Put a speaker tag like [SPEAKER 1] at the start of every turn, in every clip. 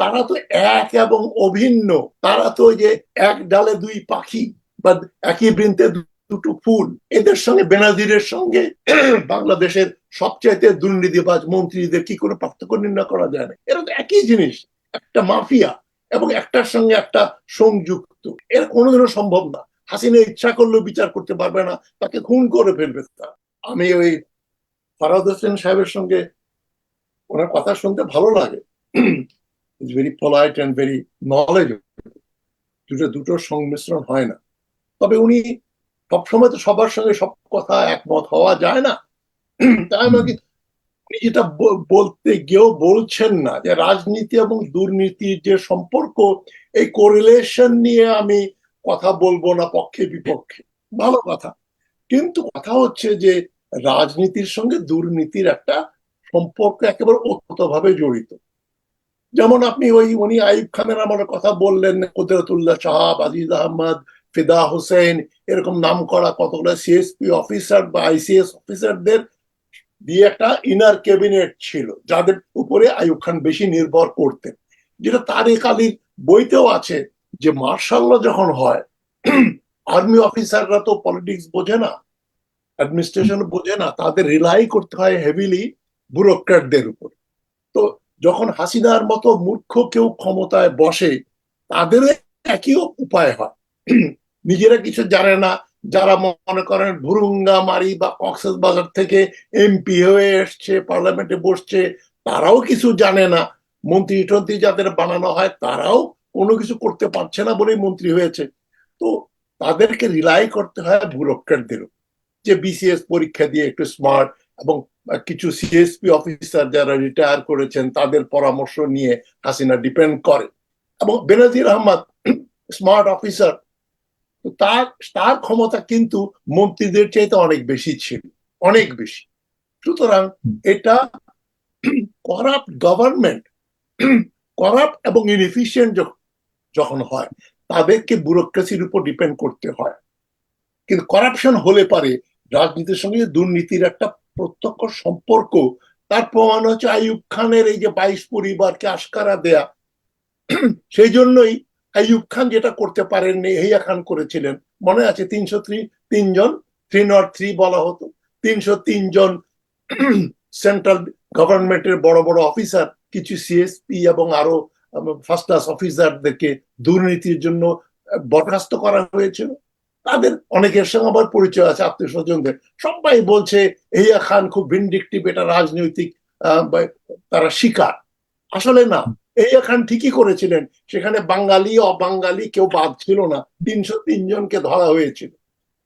[SPEAKER 1] তারা তো এক এবং অভিন্ন। তারা তো যে এক ডালে দুই পাখি বা একই বৃন্তে দুটো ফুল। এদের সঙ্গে বেনাজিরের সঙ্গে বাংলাদেশের সবচাইতে দুর্নীতিবাজ মন্ত্রীদের কি কোনো পার্থক্য নির্ণয় করা যায় না? এরা তো একই জিনিস, একটা মাফিয়া এবং একটার সঙ্গে একটা সংযুক্ত। এর কোনোদিনও সম্ভব না। হাসিনা ইচ্ছা করলেও বিচার করতে পারবে না, তাকে খুন করে ফেলবে তা। আমি ওই ফারাদ হোসেন সাহেবের সঙ্গে ওনার কথা শুনতে ভালো লাগে। Is very polite and very knowledge দুটো দুটোর সংমিশ্রণ হয় না। তবে উনি সবসময় তো সবার সঙ্গে সব কথা একমত হওয়া যায় না। তাই আমাকে উনি যেটা বলতে গিয়েও বলছেন না যে রাজনীতি এবং দুর্নীতির যে সম্পর্ক, এই কোরিলেশন নিয়ে আমি কথা বলব না পক্ষে, বিপক্ষে। ভালো কথা। কিন্তু কথা হচ্ছে যে রাজনীতির সঙ্গে দুর্নীতির একটা সম্পর্ক একেবারে ওতভাবে জড়িত। যেমন আপনি ওই, উনি আইব খানের আমার কথা বললেন, কুদরতুল্লাহ সাহাব, আজিজ আহমদ, ফিদা হোসেন এরকম নাম করা কতগুলো সিএসপি অফিসার বা আইসিএস অফিসারদের দিয়ে একটা ইনার ক্যাবিনেট ছিল, যাদের উপরে আইব খান বেশি নির্ভর করতেন। যেটা তারেক আলীর বইতেও আছে যে, মার্শাল্লাহ যখন হয়, আর্মি অফিসাররা তো পলিটিক্স বোঝে না, অ্যাডমিনিস্ট্রেশন বোঝে না, তাদের রিলাই করতে হয় হেভিলি ব্যুরোক্র্যাটদের উপর। যখন হাসিনার মতো মূর্খ কেউ ক্ষমতায় বসে, তাদেরও একই উপায় হয়। নিজেরা কিছু জানে না, যারা মনে করেন ভুরুঙ্গা মারি বা কক্সেস বাজার থেকে এমপি হয়ে এসছে, পার্লামেন্টে বসছে, তারাও কিছু জানে না। মন্ত্রী টন্ত্রী যাদের বানানো হয়, তারাও কোনো কিছু করতে পারছে না বলেই মন্ত্রী হয়েছে। তো তাদেরকে রিলাই করতে হয় ব্যুরোক্র্যাটদের উপর। যে বিসিএস পরীক্ষা দিয়ে একটু স্মার্ট এবং কিছু সিএসপি অফিসার যারা রিটায়ার করেছেন, তাদের পরামর্শ নিয়ে হাসিনা ডিপেন্ড করে। এবং বেনাজির আহমদ স্মার্ট অফিসার তার তার ক্ষমতা কিন্তু মন্ত্রীদের চাইতে অনেক বেশি ছিল, অনেক বেশি। সুতরাং এটা করাপ্ট গভর্নমেন্ট করাপ্ট এবং ইনএফিসিয়েন্ট যখন হয়, তাদেরকে ব্যুরোক্রেসির উপর ডিপেন্ড করতে হয়। কিন্তু করাপশন হলে পারে রাজনীতির সঙ্গে দুর্নীতির একটা প্রত্যক্ষ সম্পর্ক, তার প্রমাণ হচ্ছে আইয়ুব খানের এই যে বাইশ পরিবারকে আশকারা দেয়া। সেই জন্যই আইয়ুব খান যেটা করতে পারেননি হেয়া খান করেছিলেন। মনে আছে তিনশো থ্রি তিনজন, থ্রি নট থ্রি বলা হতো। তিনশো তিনজন সেন্ট্রাল গভর্নমেন্টের বড় বড় অফিসার, কিছু সিএসপি এবং আরও ফার্স্ট ক্লাস অফিসারদেরকে দুর্নীতির জন্য বরখাস্ত করা হয়েছিল। তাদের অনেকের সঙ্গে আবার পরিচয় আছে, আত্মীয় স্বজনদের। সবাই বলছে হেয়া খান খুব ভিন্ডিকটিভ এটা রাজনৈতিক তারা শিকার। আসলে না। হেয়া খান ঠিকই করেছিলেন। সেখানে বাঙালি, অবাঙালি কেউ বাদ ছিল না। তিনশো তিনজনকে ধরা হয়েছিল।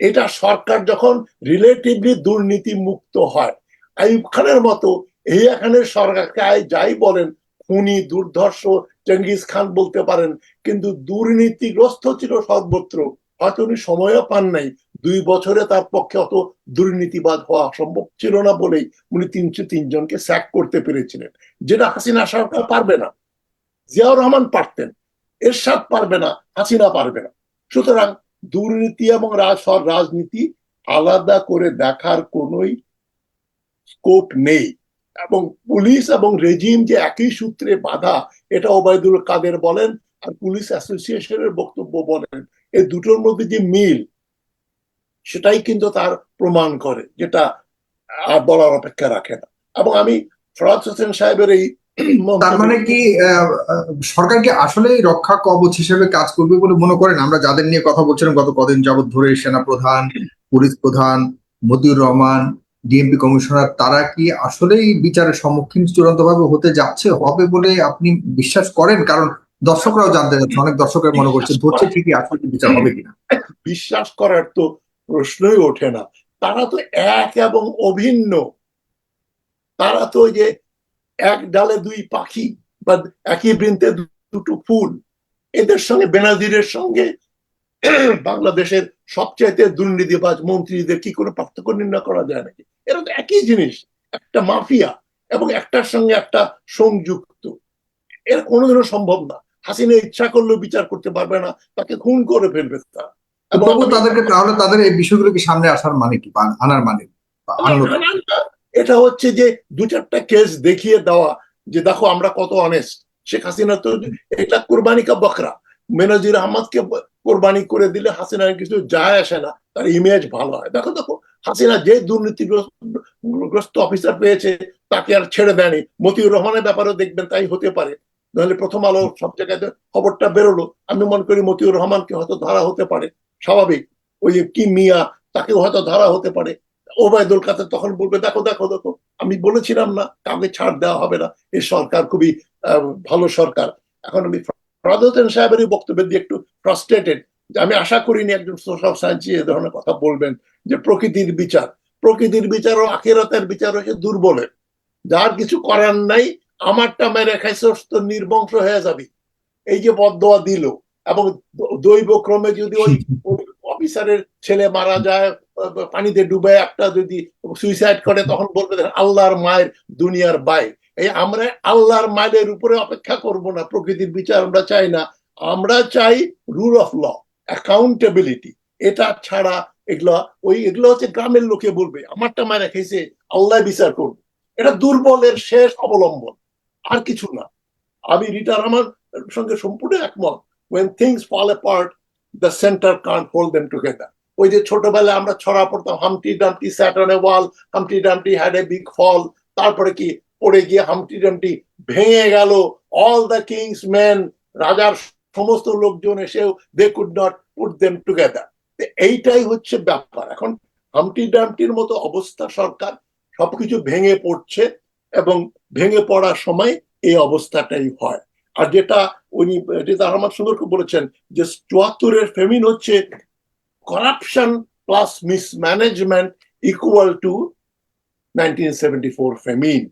[SPEAKER 1] এটা সরকার যখন রিলেটিভলি দুর্নীতি মুক্ত হয় আইব খানের মতো হেয়া খানের সরকারকে আয় যাই বলেন, খুনি, দুর্ধর্ষ চেঙ্গিস খান বলতে পারেন, কিন্তু দুর্নীতিগ্রস্ত ছিল সর্বত্র। হয়তো উনি সময়ও পান নাই। দুই বছরে তার পক্ষে অত দুর্নীতিবাদ হওয়া সম্ভব ছিল না বলেই উনি তিনশো তিনজনকে স্যাক করতে পেরেছিলেন, যেটা হাসিনা সরকার পারবে না। জিয়াউর রহমান পারতেন, এরশাদ পারবে না, হাসিনা পারবে না। সুতরাং দুর্নীতি এবং রাজনীতি আলাদা করে দেখার কোনোই স্কোপ নেই। এবং পুলিশ এবং রেজিম যে একই সূত্রে বাধা, এটা ওবায়দুল কাদের বলেন আর পুলিশ অ্যাসোসিয়েশনের বক্তব্য বলেন এই দুটোর মধ্যে যে মিল, সেটাই কিন্তু তার প্রমাণ করে, যেটা আর বলার অপেক্ষা রাখে না। এবং আমি ফরাজ হোসেন সাহেবের এই
[SPEAKER 2] তার মানে কি সরকার কি আসলেই রক্ষা কবচ হিসেবে কাজ করবে বলে মনে করেন আমরা যাদের নিয়ে কথা বলছিলাম, গত কদিন যাবত ধরে সেনা প্রধান পুলিশ প্রধান, মতিউর রহমান, ডিএমপি কমিশনার, তারা কি আসলেই বিচারের সম্মুখীন চূড়ান্ত ভাবে হতে যাচ্ছে? হবে বলে আপনি বিশ্বাস করেন? কারণ দর্শকরাও জানতে চাচ্ছে অনেক দর্শকের মনে করছে ধরছে ঠিকই আসলে বিচার হবে কিনা।
[SPEAKER 1] বিশ্বাস করার তো প্রশ্নই ওঠে না। তারা তো এক এবং অভিন্ন। তারা তো যে এক ডালে দুই পাখি বা একই বৃন্তে দুটো ফুল। এদের সঙ্গে বেনাজিরের সঙ্গে বাংলাদেশের সবচাইতে দুর্নীতিবাজ মন্ত্রীদের কি কোনো পার্থক্য নির্ণয় করা যায় নাকি? এরা তো একই জিনিস একটা মাফিয়া এবং একটার সঙ্গে একটা সংযুক্ত। এর কোনোদিনও সম্ভব না। হাসিনা ইচ্ছা করলেও বিচার করতে পারবে না তাকে খুন করে ফেলবে তা।
[SPEAKER 2] তাদেরকে তাহলে তাদের এই বিষয়গুলো কি সামনে আসার মানে কি আনার মানে?
[SPEAKER 1] এটা হচ্ছে যে দু চারটা কেস দেখিয়ে দেওয়া যে দেখো আমরা কত অনেস্ট শেখ হাসিনা তো এটা কোরবানি কা বকরা। মেনজির আহমদকে কোরবানি করে দিলে হাসিনার কিছু যায় আসে না তার ইমেজ ভালো হয়। দেখো দেখো হাসিনা যে দুর্নীতিগ্রস্ত অফিসার পেয়েছে তাকে আর ছেড়ে দেয়নি। মতিউর রহমানের ব্যাপারেও দেখবেন তাই হতে পারে। নাহলে প্রথম আলো সব জায়গায় খবরটা বেরোলো। আমি মনে করি মতিউর রহমানকে হয়তো ধরা হতে পারে, স্বাভাবিক। ওই যে কি মিয়া, তাকেও হয়তো ধরা হতে পারে। ওবায়দুল কাদের তখন বলবে, দেখো দেখো দেখো, আমি বলেছিলাম না, কাউকে ছাড় দেওয়া হবে না। এই সরকার খুবই ভালো সরকার। এখন আমি ফরাদ সাহেবের বক্তব্য দিয়ে একটু ফ্রাস্ট্রেটেড আমি আশা করিনি একজন সোশ্যাল সায়েন্সি এ ধরনের কথা বলবেন, যে প্রকৃতির বিচার। প্রকৃতির বিচার ও আখেরাতের বিচার হচ্ছে দুর্বলের। যার কিছু করার নাই আমারটা মেরে খাইছে তো নির্বংশ হয়ে যাবে। এই যে বদোয়া দিল এবং দৈব ক্রমে যদি ওই ওই অফিসারের ছেলে মারা যায় পানিতে ডুবে একটা যদি সুইসাইড করে তখন বলবে আল্লাহর মায়ের দুনিয়ার বাই। এই আমরা আল্লাহর মায়ের উপরে অপেক্ষা করব না প্রকৃতির বিচার আমরা চাই না। আমরা চাই রুল অফ ল অ্যাকাউন্টেবিলিটি এটা ছাড়া এগুলো ওই এগুলো হচ্ছে গ্রামের লোকে বলবে আমারটা মায়ের খেয়েছে আল্লাহ বিচার করবে। এটা দুর্বলের শেষ অবলম্বন। আর কিছু না। আমি রিটার আমার সঙ্গে সম্পূর্ণ একমত। When things fall apart, the centre can't hold them together ওই যে ছোটবেলায় আমরা ছড়া পড়তাম Humpty Dumpty sat on a wall Humpty Dumpty had a big fall তারপরে কি? পড়ে গিয়ে হামটি ডামটি ভেঙে গেল। অল দ্য কিংস ম্যান রাজার সমস্ত লোকজন এসেও they could not put them together এইটাই হচ্ছে ব্যাপার। এখন হামটি ডামটির মতো অবস্থা সরকার সবকিছু ভেঙে পড়ছে। এবং ভেঙে পড়ার সময় এই অবস্থাটাই হয়। আর যেটা উনি, যেটা রহমান সুন্দর বলেছেন যে চুয়াত্তরের ফেমিন হচ্ছে corruption plus mismanagement equal to nineteen seventy four famine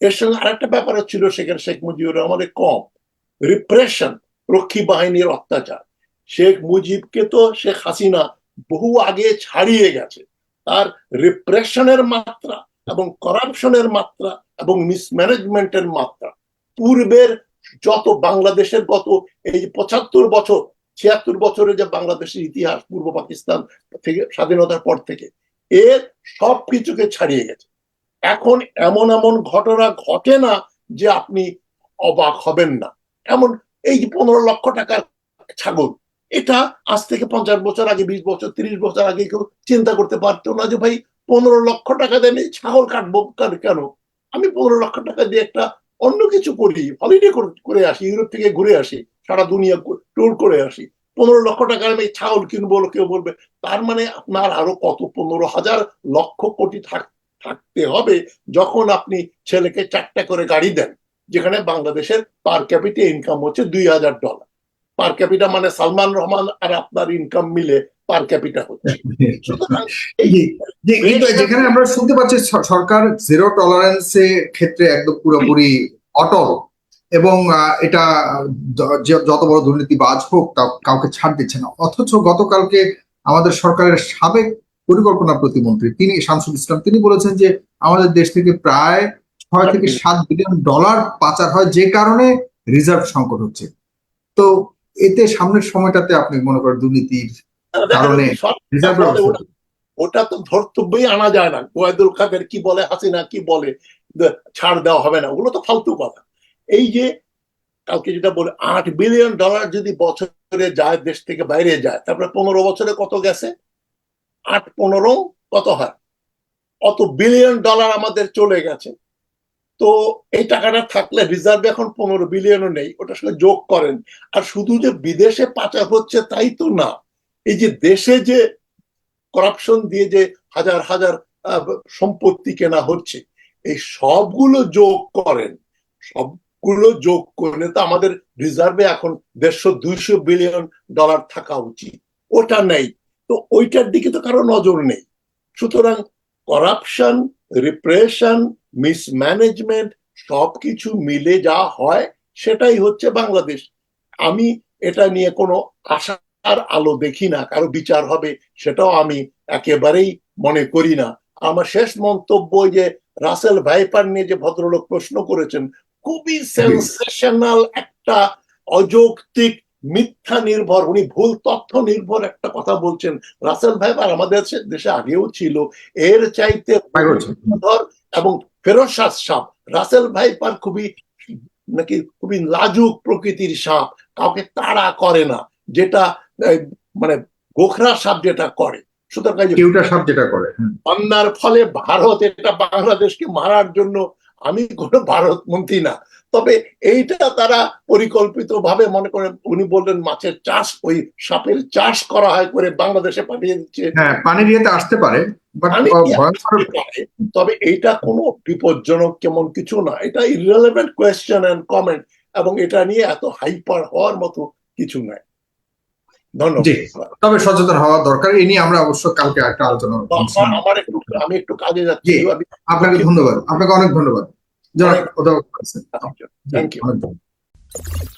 [SPEAKER 1] এর সঙ্গে আরেকটা ব্যাপার ছিল সেখানে শেখ মুজিবুর রহমানের কম। রিপ্রেশন রক্ষী বাহিনীর অত্যাচার। শেখ মুজিবকে তো শেখ হাসিনা বহু আগে ছাড়িয়ে গেছে। তার রিপ্রেশনের মাত্রা এবং করাপশনের মাত্রা এবং মিসম্যানেজমেন্টের মাত্রা। পূর্বের যত বাংলাদেশের গত এই পঁচাত্তর বছর, ছিয়াত্তর বছরের যে বাংলাদেশের ইতিহাস, পূর্ব পাকিস্তান থেকে, স্বাধীনতার পর থেকে এর সব কিছুকে ছাড়িয়ে গেছে। এখন এমন এমন ঘটনা ঘটে না যে আপনি অবাক হবেন না। এমন এই পনেরো লক্ষ টাকার ছাগল, এটা আজ থেকে পঞ্চাশ বছর আগে, বিশ বছর, তিরিশ বছর আগে কেউ চিন্তা করতে পারতো না যে ভাই পনেরো লক্ষ টাকা দিয়ে আমি ছাগল কাটবো কেন? আমি পনেরো লক্ষ টাকা দিয়ে একটা অন্য কিছু করি হলিডে করে আসি ইউরোপ থেকে ঘুরে আসি সারা দুনিয়া ট্যুর করে আসি। পনেরো লক্ষ টাকা আমি ছাগল কিনবো কেউ বলবে তার মানে আপনার আরও কত? পনেরো হাজার লক্ষ কোটি থাক- থাকতে হবে যখন আপনি ছেলেকে চারটা করে গাড়ি দেন যেখানে বাংলাদেশের পার ক্যাপিটা ইনকাম হচ্ছে দুই হাজার ডলার পার ক্যাপিটা মানে সালমান রহমান আর আপনার ইনকাম মিলে পার ক্যাপিটা হচ্ছে। সুতরাং
[SPEAKER 2] কিন্তু যেখানে আমরা শুনতে পাচ্ছি সরকার জিরো টলারেন্সের ক্ষেত্রে একদম পুরোপুরি অটল এবং এটা যত বড় দুর্নীতিবাজ হোক তা কাউকে ছাড় দিচ্ছে না। অথচ গতকালকে আমাদের সরকারের সাবেক পরিকল্পনা প্রতিমন্ত্রী তিনি শামসুল ইসলাম তিনি বলেছেন যে আমাদের দেশ থেকে প্রায় ছয় থেকে সাত বিলিয়ন ডলার পাচার হয় যে কারণে রিজার্ভ সংকট হচ্ছে। তো এতে সামনের সময়টাতে আপনি মনে করেন দুর্নীতির কারণে রিজার্ভ
[SPEAKER 1] ওটা- তো ধর্তব্যই আনা যায় না। ওয়াইদুল কাদের কি বলে, হাসিনা কি বলে ছাড় দেওয়া হবে না। ওগুলো তো ফালতু কথা। এই যে কালকে যেটা বলে, আট বিলিয়ন ডলার যদি বছরে যায়, দেশ থেকে বাইরে যায়, তারপরে পনেরো বছরে কত গেছে? আট, পনেরো, কত হয়? অত বিলিয়ন ডলার আমাদের চলে গেছে। তো এই টাকাটা থাকলে রিজার্ভ এখন পনেরো বিলিয়নও নেই, ওটার সঙ্গে যোগ করেন। আর শুধু যে বিদেশে পাচার হচ্ছে তাই তো না। এই যে দেশে যে করাপশন দিয়ে যে হাজার হাজার সম্পত্তি কেনা হচ্ছে, এই সবগুলো যোগ করেন, সবগুলো যোগ করলে তো আমাদের রিজার্ভে এখন দেড়শো দুইশো বিলিয়ন ডলার থাকা উচিত। ওটা নেই। তো ওইটার দিকে তো কারও নজর নেই। সুতরাং করাপশন রিপ্রেশন মিসম্যানেজমেন্ট সবকিছু মিলে যা হয়, সেটাই হচ্ছে বাংলাদেশ। আমি এটা নিয়ে কোনো আশার আলো দেখি না কারও বিচার হবে সেটাও আমি একেবারেই মনে করি না। আমার শেষ মন্তব্য যে রাসেল ভাইপার নিয়ে যে ভদ্রলোক প্রশ্ন করেছেন খুবই সেন্সেশনাল একটা অযৌক্তিক মিথ্যা নির্ভর উনি ভুল তথ্য নির্ভর একটা কথা বলছেন। রাসেল ভাইপার আমাদের দেশে আগেও ছিল এর চাইতে এবং শাহ সাহ রাসেল ভাইপার খুবই নাকি খুবই লাজুক প্রকৃতির সাপ কাউকে তাড়া করে না যেটা মানে গোখরা সাপ যেটা করে সুতরাং
[SPEAKER 2] কেউটা সাপ যেটা করে হুম।
[SPEAKER 1] বন্যার ফলে ভারত এটা বাংলাদেশকে মারার জন্য আমি কোনো না। তবে এইটা তারা পরিকল্পিত ভাবে মনে করেন উনি বললেন মাছের চাষ ওই সাপের চাষ করা হয় করে বাংলাদেশে পাঠিয়ে দিচ্ছে।
[SPEAKER 2] হ্যাঁ আসতে পারে
[SPEAKER 1] পানি কি আসতে পারে, তবে এইটা কোনো বিপজ্জনক কেমন কিছু না এটা ইররেলেভেন্ট কোয়েশ্চেন এন্ড কমেন্ট এবং এটা নিয়ে এত হাইপার হওয়ার মতো কিছু নাই।
[SPEAKER 2] জি। তবে সচেতন হওয়া দরকার। এই নিয়ে আমরা অবশ্য কালকে একটা আলোচনা
[SPEAKER 1] আমার- আমার একটু আমি একটু কাজে যাচ্ছি।
[SPEAKER 2] আপনাকে ধন্যবাদ। আপনাকে অনেক ধন্যবাদ। যারা আছেন।
[SPEAKER 1] থ্যাংক ইউ
[SPEAKER 2] অনেক ধন্যবাদ।